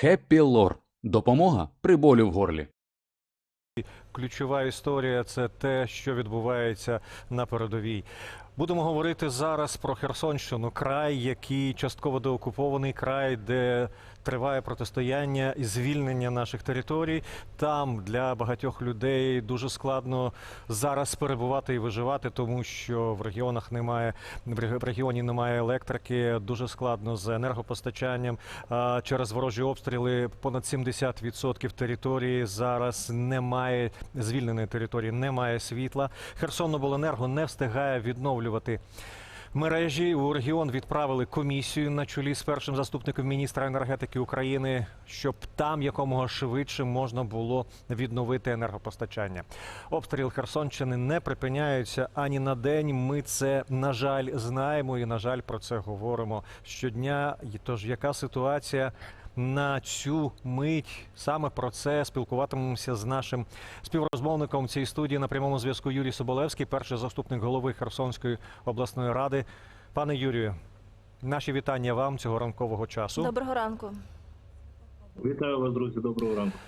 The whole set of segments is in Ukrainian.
Хеппі Лор. Допомога при болю в горлі. Ключова історія це те, що відбувається на передовій. Будемо говорити зараз про Херсонщину, край, який частково деокупований, край, де триває протистояння і звільнення наших територій. Там для багатьох людей дуже складно зараз перебувати і виживати, тому що в регіонах немає в регіоні немає електрики. Дуже складно з енергопостачанням. Через ворожі обстріли понад 70% території зараз немає звільненої території, немає світла. Херсонобленерго не встигає відновлювати. Мережі у регіон відправили комісію на чолі з першим заступником міністра енергетики України, щоб там якомога швидше можна було відновити енергопостачання. Обстріл Херсонщини не припиняються ані на день. Ми це на жаль знаємо і на жаль про це говоримо щодня. Тож яка ситуація на цю мить саме про це спілкуватимемося з нашим співрозмовником цій студії на прямому зв'язку Юрій Соболевський, перший заступник голови Херсонської обласної ради. Пане Юрію, наші вітання вам цього ранкового часу. Доброго ранку. Вітаю вас, друзі. Доброго ранку.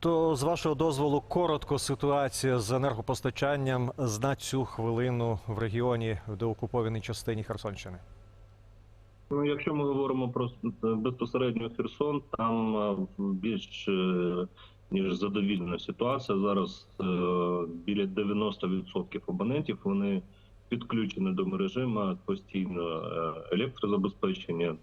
То з вашого дозволу коротко ситуація з енергопостачанням на цю хвилину в регіоні в деокупованій частині Херсонщини. Ну, якщо ми говоримо про е, безпосередньо Херсон, там е, більш е, ніж задовільна ситуація. Зараз біля 90% абонентів вони підключені до мережі, мають постійно електрозабезпечення.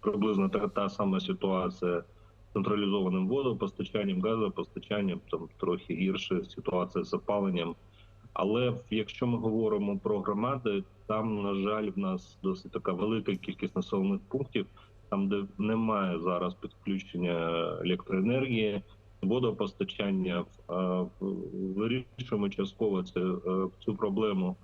Приблизно та, та сама ситуація з централізованим водопостачанням, газопостачанням, там трохи гірша ситуація з опаленням. Але якщо ми говоримо про громади, там, на жаль, в нас досить така велика кількість населених пунктів, там, де немає зараз підключення електроенергії, водопостачання. Вирішуємо частково це, е, цю проблему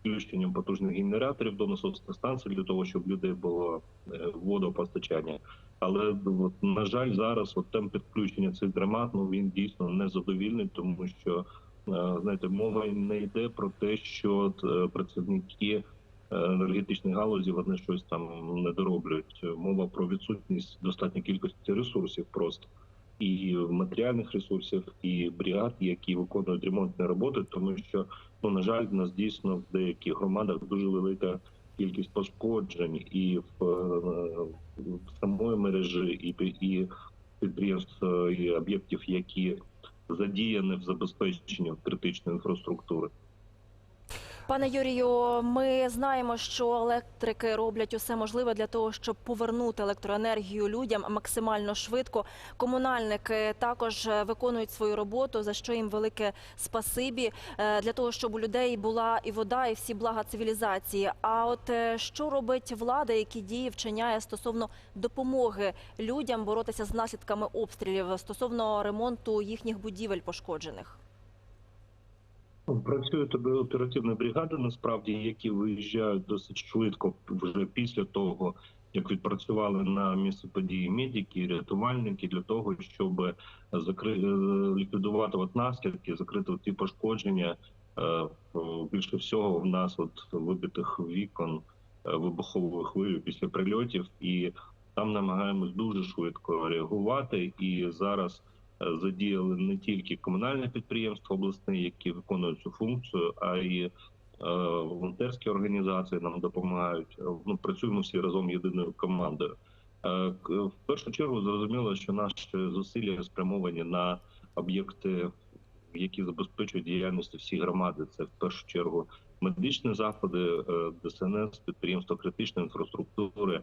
включенням потужних генераторів до насосних станцій для того, щоб людей було е, водопостачання. Але от, на жаль, зараз от темп підключення цих громад ну він дійсно незадовільний, тому що знаєте, мова не йде про те, що е, працівники е, енергетичної галузі вони щось там не дороблюють. Мова про відсутність достатньої кількості ресурсів просто і матеріальних ресурсів, і бригад, які виконують ремонтні роботи, тому що ну на жаль, в нас дійсно в деяких громадах дуже велика кількість пошкоджень і в, е, в самої мережі, і, і підприємств е, і об'єктів, які задіяне в забезпеченні критичної інфраструктури. Пане Юрію, ми знаємо, що електрики роблять усе можливе для того, щоб повернути електроенергію людям максимально швидко. Комунальники також е, виконують свою роботу, за що їм велике спасибі е, для того, щоб у людей була і вода, і всі блага цивілізації. А от е, що робить влада, які дії вчиняє стосовно допомоги людям боротися з наслідками обстрілів стосовно ремонту їхніх будівель пошкоджених? Працюють тобі оперативні бригади, насправді, які виїжджають досить швидко вже після того, як відпрацювали на місце події медики, рятувальники для того, щоб закри... е, ліквідувати от наслідки, закрити ті пошкодження. Е, Більше всього в нас от вибитих вікон е, вибуховою хвилею після прильотів, і там намагаємось дуже швидко реагувати. І зараз задіяли не тільки комунальне підприємство обласне, які виконують цю функцію, а й е, волонтерські організації нам допомагають. Ну працюємо всі разом єдиною командою. Е, В першу чергу зрозуміло, що наші зусилля спрямовані на об'єкти, які забезпечують діяльність всі громади. Це в першу чергу медичні заходи, е, ДСНС, підприємства критичної інфраструктури.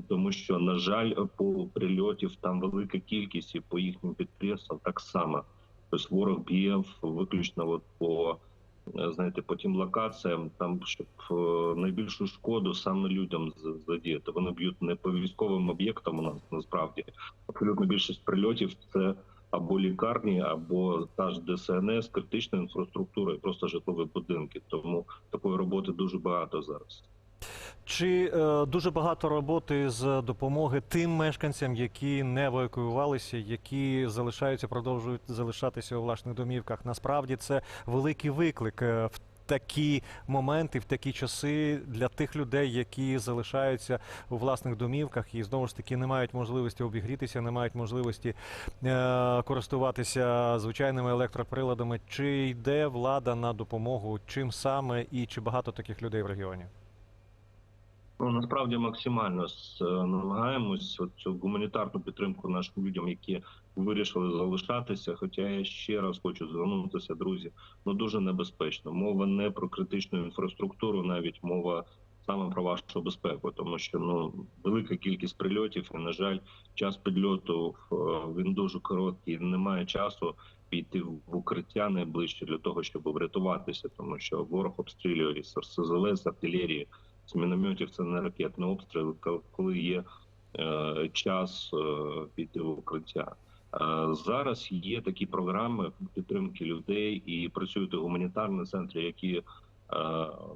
Тому що, на жаль, по прильотів там велика кількість і по їхнім підприємствам так само. Тобто ворог б'є виключно от по е, знаєте, по тим локаціям, там щоб е, найбільшу шкоду саме людям задіяти. Вони б'ють не по військовим об'єктам. У нас насправді абсолютно більшість прильотів це або лікарні, або та ж ДСНС, критична інфраструктура і просто житлові будинки. Тому такої роботи дуже багато зараз. Чи е, дуже багато роботи з допомоги тим мешканцям, які не евакуювалися, які залишаються, продовжують залишатися у власних домівках? Насправді це великий виклик. Е, в такі моменти, в такі часи для тих людей, які залишаються у власних домівках і знову ж таки не мають можливості обігрітися, не мають можливості е, користуватися звичайними електроприладами. Чи йде влада на допомогу? Чим саме і чи багато таких людей в регіоні? Ну, насправді максимально е, намагаємось цю гуманітарну підтримку нашим людям, які вирішили залишатися. Хоча я ще раз хочу звернутися, друзі, ну дуже небезпечно. Мова не про критичну інфраструктуру, навіть мова саме про вашу безпеку, тому що ну велика кількість прильотів, і на жаль, час підльоту е, він дуже короткий. Немає часу піти в укриття найближче для того, щоб врятуватися, тому що ворог обстрілює із РСЗВ, з артилерії з мінометів це не ракетний обстріл, коли є е, час е, піти в укриття. Е, зараз є такі програми підтримки людей і працюють гуманітарні центри, які е,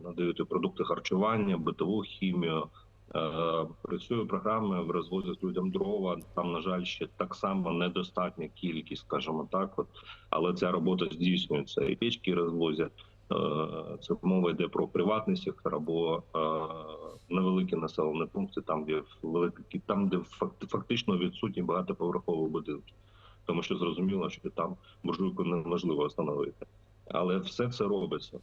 надають продукти харчування, битову хімію. Е, Працює програми, розвозять людям дрова. Там, на жаль, ще так само недостатня кількість, скажімо так. От але ця робота здійснюється. І печки розвозять. Е, Це мова йде про приватний сектор або е, невеликі населені пункти, там де великі, там, де факт- фактично відсутні багатоповерхові будинки, тому що зрозуміло, що там буржуйку неможливо встановити. Але все це робиться.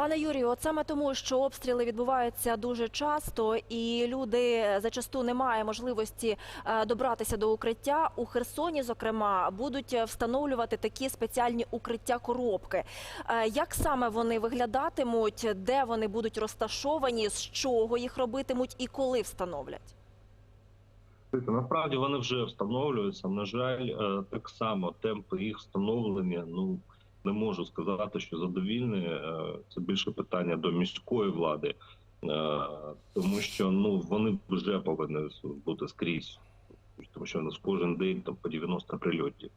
Пане Юрію, от саме тому, що обстріли відбуваються дуже часто, і люди зачасту не мають можливості е, добратися до укриття. У Херсоні, зокрема, будуть встановлювати такі спеціальні укриття коробки. Е, Як саме вони виглядатимуть, де вони будуть розташовані, з чого їх робитимуть і коли встановлять? Насправді вони вже встановлюються. На жаль, е, так само темпи їх встановлення. Ну не можу сказати, що задовільні. Це більше питання до міської влади, Е, тому що ну вони вже повинні бути скрізь, тому що нас кожен день там по 90 прильотів.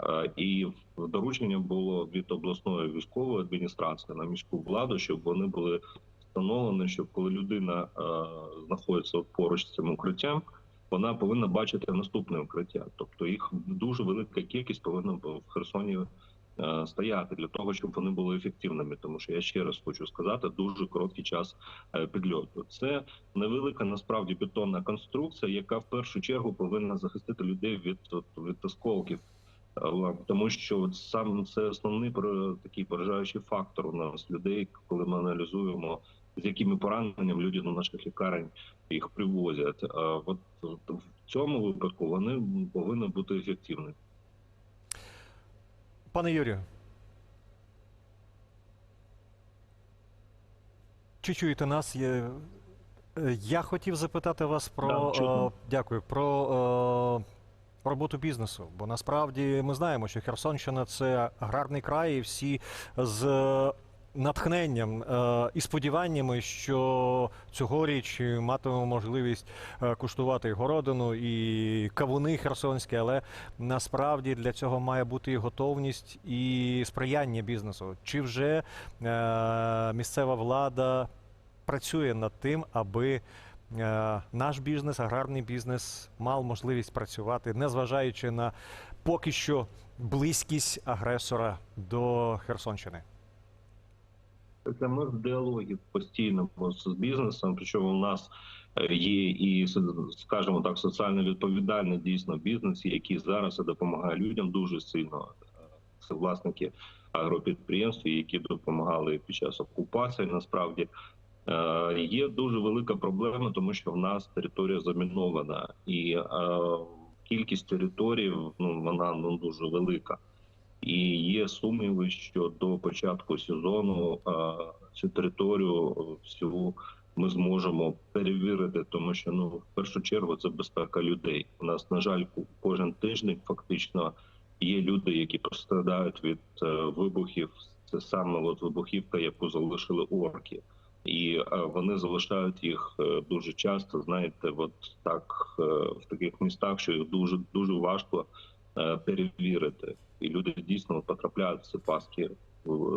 Е, І доручення було від обласної військової адміністрації на міську владу, щоб вони були встановлені, щоб коли людина е, знаходиться поруч з цим укриттям, вона повинна бачити наступне укриття. Тобто їх дуже велика кількість повинна в Херсоні стояти для того, щоб вони були ефективними. Тому що я ще раз хочу сказати, дуже короткий час е, підльоту. Це невелика насправді бетонна конструкція, яка в першу чергу повинна захистити людей від, від осколків. Е, Тому що сам це основний такий поражаючий фактор у нас людей, коли ми аналізуємо з якими пораненням люди до наших лікарень їх привозять. От в цьому випадку вони повинні бути ефективні. Пане Юрію. Чи чуєте нас? Я, е, я хотів запитати вас про Да, е, дякую про о, роботу бізнесу. Бо насправді ми знаємо, що Херсонщина це аграрний край, і всі з натхненням е, і сподіваннями, що цьогоріч матимемо можливість е, куштувати городину і кавуни херсонські, але насправді для цього має бути і готовність і сприяння бізнесу. Чи вже е, місцева влада працює над тим, аби наш бізнес, аграрний бізнес, мав можливість працювати, незважаючи на поки що близькість агресора до Херсонщини? Це ми в діалогі постійно з бізнесом. Причому у нас е, є і скажімо так, соціально відповідальний дійсно бізнес, який зараз допомагає людям дуже сильно. Е, Це власники агропідприємств, які допомагали під час окупації. Насправді Е, є дуже велика проблема, тому що в нас територія замінована, і кількість територій ну вона ну дуже велика. І є сумніви, що до початку сезону цю територію всю ми зможемо перевірити, тому що ну в першу чергу це безпека людей. У нас на жаль, кожен тиждень фактично є люди, які пострадають від е, вибухів. Це саме от вибухівка, яку залишили орки, і е, вони залишають їх е, дуже часто. Знаєте, от так в таких містах, що їх дуже дуже важко перевірити і люди дійсно потрапляють в ці паски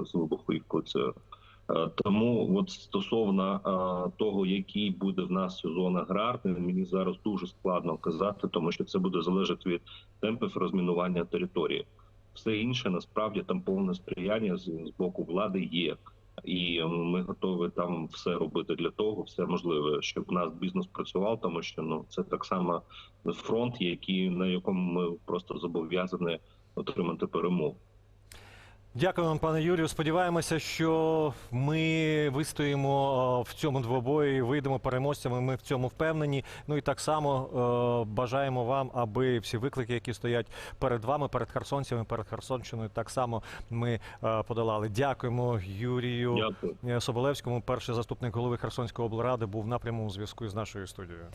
з вибухівкою. Це е, тому, от стосовно е, того, який буде в нас сезон аграрний, мені зараз дуже складно казати, тому що це буде залежати від темпів розмінування території. Все інше насправді там повне сприяння з, з боку влади є. І ми готові там все робити для того, все можливе, щоб нас бізнес працював, тому що ну це так само фронт, який на якому ми просто зобов'язані отримати перемогу. Дякую вам, пане Юрію. Сподіваємося, що ми вистоїмо е, в цьому двобої, вийдемо переможцями. Ми в цьому впевнені. Ну і так само е, бажаємо вам, аби всі виклики, які стоять перед вами, перед херсонцями, перед Херсонщиною, так само ми е, подолали. Дякуємо Юрію Дякую. Соболевському. Перший заступник голови Херсонської облради був напряму у зв'язку з нашою студією.